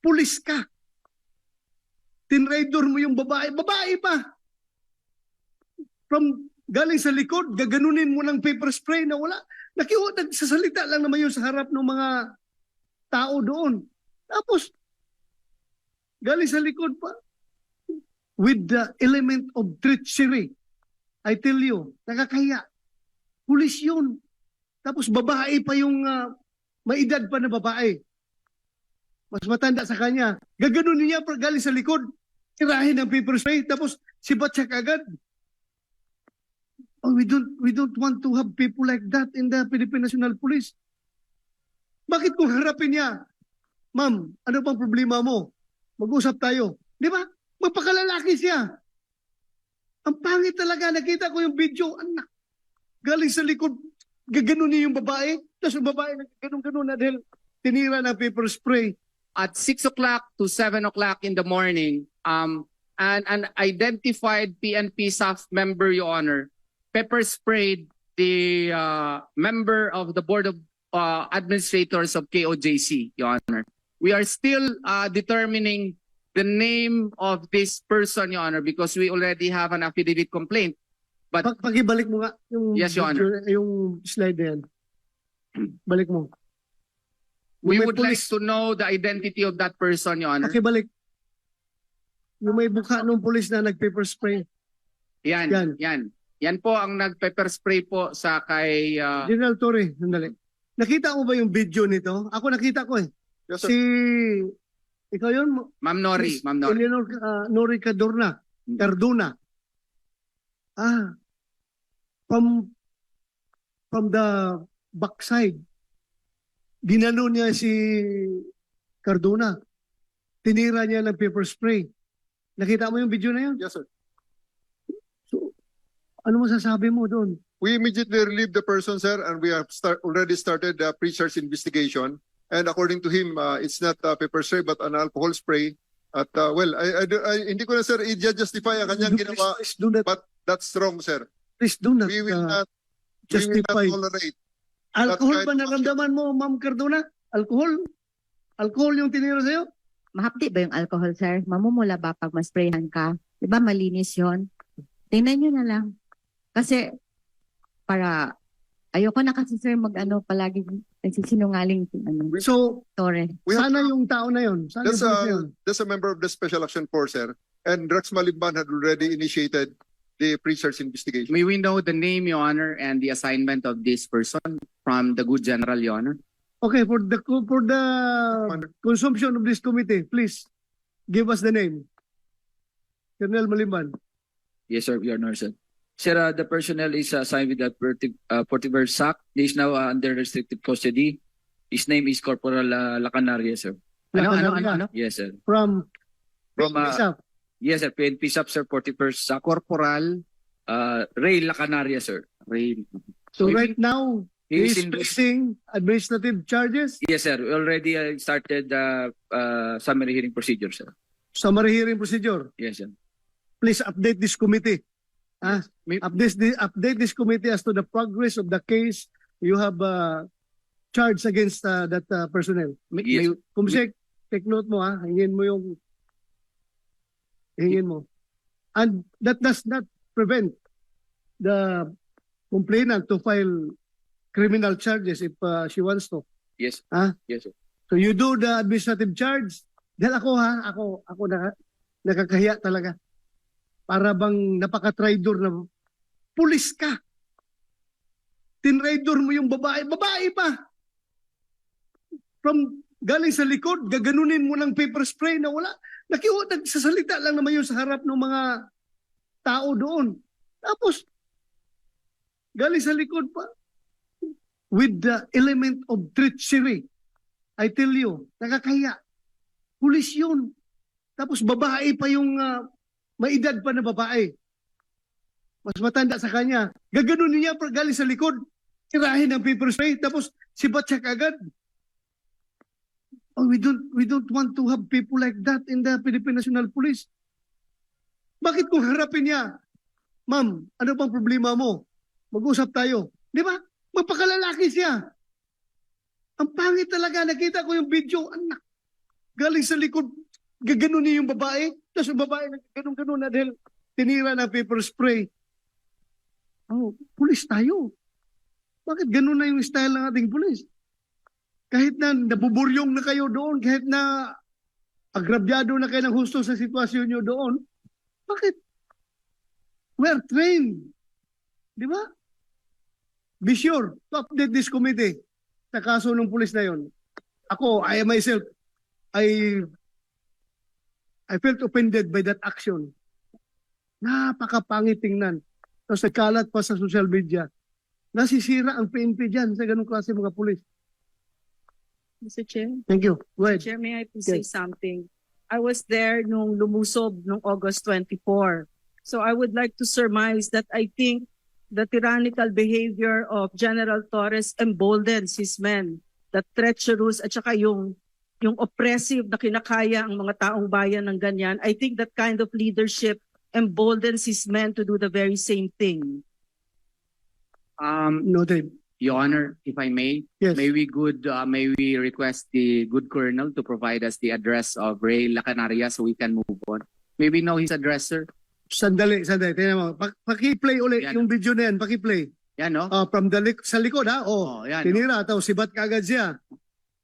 pulis ka. Tinraidor mo yung babae. Babae pa. From galing sa likod, gaganunin mo ng paper spray na wala. Nakiwa, nagsasalita lang naman yun sa harap ng mga tao doon. Tapos, galing sa likod pa. With the element of treachery. I tell you, nakakaya. Pulis yun. Tapos babae pa yung ah, may edad pa na babae. Mas matanda sa kanya. Gaganunin niya galing sa likod. Tirahin ng paper spray. Tapos sibat siya kagad. Oh, we don't we don't want to have people like that in the Philippine National Police. Bakit kung harapin niya? Ma'am, ano bang problema mo? Mag-usap tayo. Di ba? Magpakalalaki siya. Ang pangit talaga. Nakita ko yung video. Anak. Galing sa likod. Gaganon niya yung babae. Tapos yung babae nagganon-ganon na dahil tinira ng paper spray. At 6 o'clock to 7 o'clock in the morning, um, an, an identified PNP staff member, Your Honor, pepper sprayed the uh, member of the Board of uh, Administrators of KOJC, Your Honor. We are still uh, determining the name of this person, Your Honor, because we already have an affidavit complaint. But Pag pakibalik mo nga yung, Yes, Your video- yung slide na yan. Balik mo. We may would like pulis- to know the identity of that person, Your Honor. Pakibalik. Yung may buka ng pulis na nag-paper spray. Yan, Yan. yan. Yan po ang nag-pepper spray po sa kay uh, General Torre, sandali. Nakita mo ba yung video nito? Ako nakita ko eh. Yes, sir. Si, ikaw yun? Ma'am Nori, Miss Ma'am Nori. Eleanor uh, Nori Cadorna. Mm. Cardona. Ah. From, from the backside. Ginano niya si Cardona. Tinira niya ng paper spray. Nakita mo yung video na yun? Yes, sir. So, ano masasabi mo doon? We immediately relieved the person, sir, and we have start, already started the pre-search investigation. And according to him, uh, it's not uh, pepper spray but an alcohol spray. At uh, well, I, I, I- hindi ko na sir i-justify ang kanyang Please- ginawa. Please do not, But that's wrong, sir. please do not We will uh, not, we will not justify. tolerate. Alcohol ba naramdaman mo, Ma'am Cardona? Alcohol? Alcohol yung tinira sa'yo? mahapdi ba yung alcohol, sir? Mamumula ba pag masprayhan ka? Di ba malinis yon? Tingnan nyo na lang. Kasi, para, ayoko na kasi, sir, mag-ano, palagi nagsisinungaling, ano, So, tore. Have, sana yung tao na yun. Sana that's, yung na yun. a, that's a member of the Special Action Force, sir. And Rex Malimban had already initiated the pre-search investigation. May we know the name, Your Honor, and the assignment of this person from the good general, Your Honor? Okay, for the for the consumption of this committee, please give us the name. Colonel Malimban. Yes, sir, Your Honor, sir. Sir, uh, the personnel is assigned with the uh, Portiver SAC. He is now uh, under restricted custody. His name is Corporal uh, Lacanaria, sir. Ano, ano, ano, ano? Yes, sir. From From, uh. Yes, sir, PNP sir, Portiver SAC. Corporal Uh, Ray Lacanaria, sir. Ray. So We- right now, He is in, facing administrative charges, yes, sir. We already uh, started uh, uh, summary hearing procedure, sir. summary hearing procedure. Yes, sir. Please update this committee. Ah, update this, update this committee as to the progress of the case you have uh, charged against uh, that uh, personnel. May, Yes. may- Kumsek, take note mo ha, hingin mo yung hingin mo. And that does not prevent the complainant to file criminal charges if uh, she wants to. Yes. Ah? Yes, sir. So you do the administrative charge. Dahil ako ha, ako, ako na, nakakahiya talaga. Para bang napaka-traidor na pulis ka. Tinraidor mo yung babae. Babae pa. From galing sa likod, gaganunin mo ng paper spray na wala. Nakiwa, nagsasalita lang naman yun sa harap ng mga tao doon. Tapos, galing sa likod pa. With the element of treachery. I tell you, nakakahiya. Pulis yun. Tapos babae pa yung uh, may edad pa na babae. Mas matanda sa kanya. Gaganon niya galing sa likod. Tirahin ng paper spray. Tapos sibat siya kagad. Oh, we don't we don't want to have people like that in the Philippine National Police. Bakit kung harapin niya? Ma'am, ano bang problema mo? Mag-usap tayo. Di ba? Magpakalalaki siya. Ang pangit talaga. Nakita ko yung video. Anak. galing sa likod, gaganon niya yung babae, tapos yung babae nagganon-ganon na dahil tinira ng paper spray. Oh, pulis tayo. Bakit ganun na yung style ng ating pulis? Kahit na nabuburyong na kayo doon, kahit na agrabyado na kayo ng husto sa sitwasyon nyo doon, bakit? We're trained. Di ba? Be sure to update this committee sa kaso ng pulis na yon. Ako, I myself, I I felt offended by that action. Napakapangit tingnan. Tapos nagkalat pa sa social media. Nasisira ang PNP dyan sa ganung klase mga pulis. Mr. Chair, Thank you. Go ahead. Chair, may I please say something? I was there nung lumusob nung August 24. So I would like to surmise that I think the tyrannical behavior of General Torres emboldens his men. The treacherous at saka yung yung oppressive na kinakaya ang mga taong bayan ng ganyan. I think that kind of leadership emboldens his men to do the very same thing. Um, Noted. Your Honor, if I may, Yes. may we good, uh, may we request the good colonel to provide us the address of Ray Lacanaria so we can move on. May we know his address, sir? Sandali, sandali. Tingnan mo. Pa- Paki-play ulit Yan. yung video na yan. Paki-play. Yan, no? Ah, from the lik- sa likod ha. Oh, Oh, yan. no? tinira. Tapos sibat kagad siya.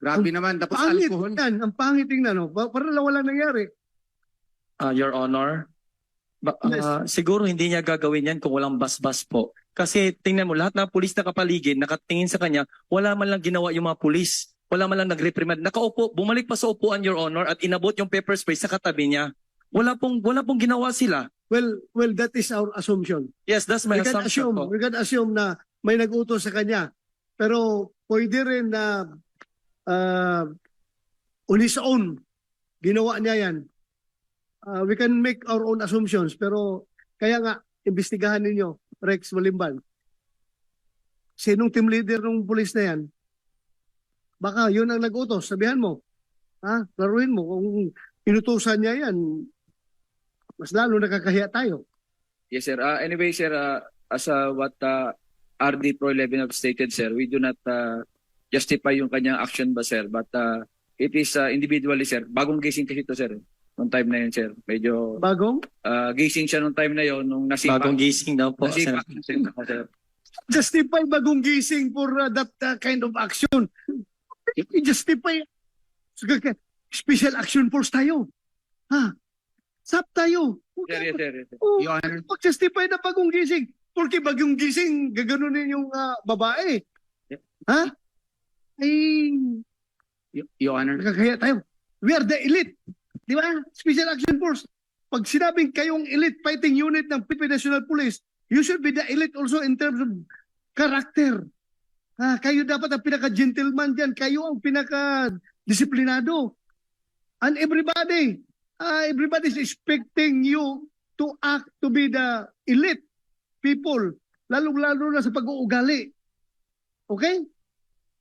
Grabe naman. Tapos Pangit alcohol. yan. Ang pangit tingnan. No? Pa- Para lang walang nangyari. Uh, Your Honor, ba- Yes. ah, siguro hindi niya gagawin yan kung walang basbas po. Kasi tingnan mo, lahat ng pulis na kapaligid, nakatingin sa kanya, wala man lang ginawa yung mga pulis. Wala man lang nag-reprimand. Nakaupo, bumalik pa sa upuan, Your Honor, at inabot yung pepper spray sa katabi niya. Wala pong, wala pong ginawa sila. Well, well, that is our assumption. Yes, that's my we can assumption assume, po. we can assume na may nag-utos sa kanya. Pero pwede rin na uh, on his own, ginawa niya yan. Uh, we can make our own assumptions. Pero kaya nga, imbestigahan ninyo, Rex Malimban. Sinong team leader ng pulis na yan? Baka yun ang nag-utos. Sabihan mo. Ha? Laruin mo. Kung inutusan niya yan, mas lalo nakakahiya tayo. Yes, sir. Uh, anyway, sir, uh, as uh, what uh, RD Pro 11 have stated, sir, we do not uh, justify yung kanyang action ba, sir? But uh, it is uh, individually, sir. Bagong gising kasi ito, sir. Nung time na yun, sir. Medyo Bagong? uh, gising siya nung time na yun, nung nasipa. Bagong gising daw po. Nasipa, Sen- sir. justify bagong gising for uh, that uh, kind of action. I-justify. Special action force tayo. Ha? Sap tayo. Sir, yes, sir, yes, sir. Oh, Your Honor, Mag-justify na bagong gising. Porque bagong gising, gaganunin yung uh, babae. Ha? Ay, Your Honor. nakakaya tayo. We are the elite. Di ba? Special Action Force. Pag sinabing kayong elite fighting unit ng Philippine National Police, you should be the elite also in terms of character. Ah, kayo dapat ang pinaka-gentleman dyan. Kayo ang pinaka-disiplinado. And everybody, ah, everybody is expecting you to act to be the elite people. Lalo-lalo na sa pag-uugali. Okay?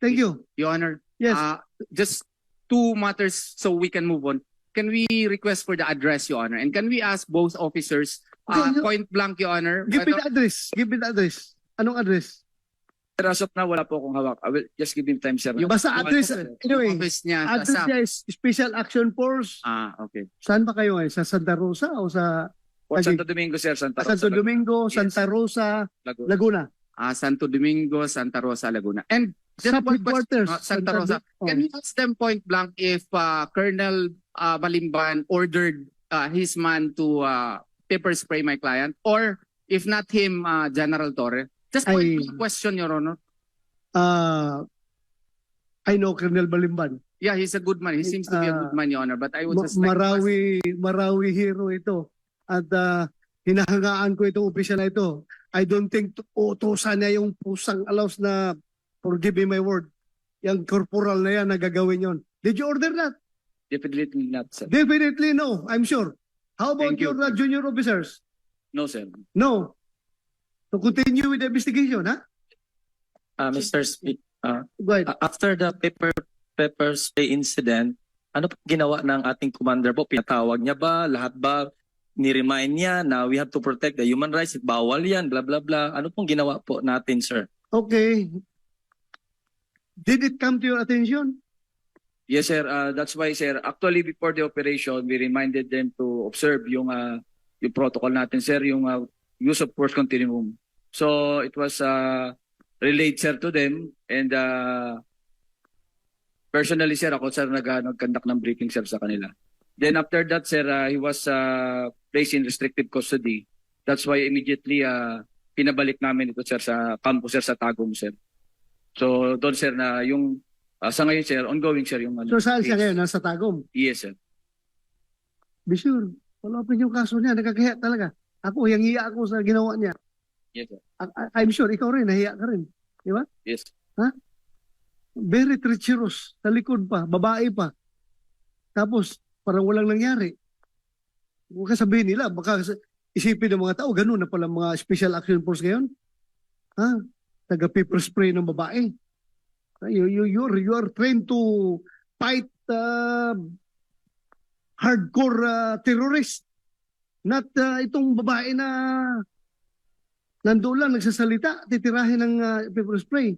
Thank you. Your Honor. Yes. Uh, just two matters so we can move on. Can we request for the address, Your Honor? And can we ask both officers, uh, Okay, you- point blank, Your Honor? Give me the address. Give me the address. Anong address? Sir, as of now, wala po akong hawak. I will just give him time, sir. Yung- Basta address. office- Anyway, office niya. sa- address sa- niya is Special Action Force. Ah, okay. Saan ba kayo ngayon? Sa Santa Rosa o sa Po, Santo Domingo, sir. Santa Rosa, Santo Domingo, Yes. Santa Rosa, Laguna. Laguna? Ah, Santo Domingo, Santa Rosa, Laguna. And just Sub one question, headquarters. uh, Santa Rosa. Oh. Can we ask them point blank if uh, Colonel uh, Balimban ordered uh, his man to uh, pepper spray my client? Or if not him, uh, General Torre? Just I- question, Your Honor. Uh, I know Colonel Balimban. Yeah, he's a good man. He seems to be a Uh, good man, Your Honor. But I would Ma- just like to ask- Marawi, Marawi hero ito. At uh, hinahangaan ko itong opisyal na ito. I don't think utusan niya yung pusang alaws na forgive me my word. Yung corporal na yan na gagawin yon. Did you order that? Definitely not, sir. Definitely no, I'm sure. How about Thank you. your uh, junior officers? No, sir. No. To continue with the investigation, ha? Ah, Mr. Speaker, Go ahead. after the pepper pepper spray incident, ano po ginawa ng ating commander po? Pinatawag niya ba? Lahat ba? Ni-remind niya na we have to protect the human rights. Bawal yan, blah, blah, blah. Ano pong ginawa po natin, sir? Okay. Did it come to your attention? Yes, sir. Uh, that's why, sir, actually before the operation, we reminded them to observe yung uh, yung protocol natin, sir, yung uh, use of force continuum. So it was uh, relayed, sir, to them and uh, personally, sir, ako, sir, nag, uh, nag-conduct ng briefing, sir, sa kanila. Then after that, sir, uh, he was uh, placed in restrictive custody. That's why immediately uh, pinabalik namin ito, sir, sa campus, sir, sa Tagum, sir. So doon, sir, na yung uh, sa ngayon, sir, ongoing, sir, yung ano. So saan siya case. ngayon? Nasa Tagum. Yes, sir. Be sure. Follow up yung kaso niya. Nakakahiya talaga. Ako, yung hiya ako sa ginawa niya. Yes, sir. I- I'm sure, ikaw rin, nahiya ka rin. Yes. Very treacherous. Sa likod pa, babae pa. Tapos, parang walang nangyari. Huwag ka sabihin nila, baka isipin ng mga tao, ganun na pala mga special action force ngayon. Ha? Taga paper spray ng babae. You, you, you're, you are trained to fight uh, hardcore uh, terrorist. Not uh, itong babae na nandoon lang nagsasalita, titirahin ng uh, paper spray.